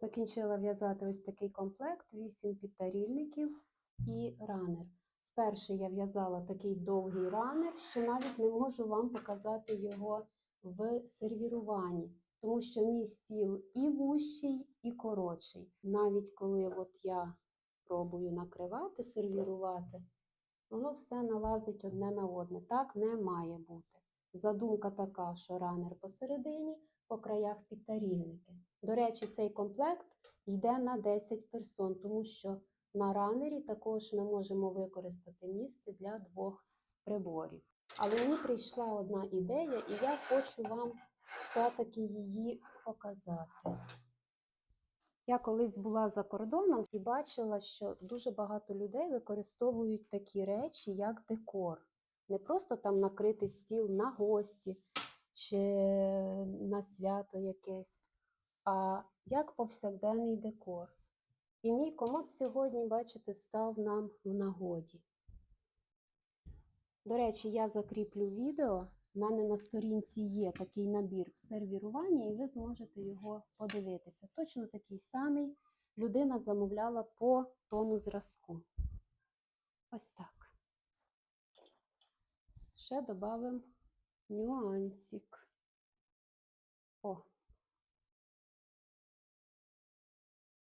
Закінчила в'язати ось такий комплект: 8 підтарільників і ранер. Вперше я в'язала такий довгий ранер, що навіть не можу вам показати його в сервіруванні, тому що мій стіл і вущий, і коротший. Навіть коли от я пробую накривати, сервірувати, воно все налазить одне на одне. Так не має бути. Задумка така, що ранер посередині, по краях підтарільники. До речі, цей комплект йде на 10 персон, тому що на ранері також ми можемо використати місце для двох приборів. Але мені прийшла одна ідея, і я хочу вам все-таки її показати. Я колись була за кордоном і бачила, що дуже багато людей використовують такі речі, як декор. Не просто там накрити стіл на гості чи на свято якесь, а як повсякденний декор. І мій комод сьогодні, бачите, став нам в нагоді. До речі, я закріплю відео. У мене на сторінці є такий набір в сервіруванні, і ви зможете його подивитися. Точно такий самий людина замовляла по тому зразку. Ось так. Ще додамо нюансик. О,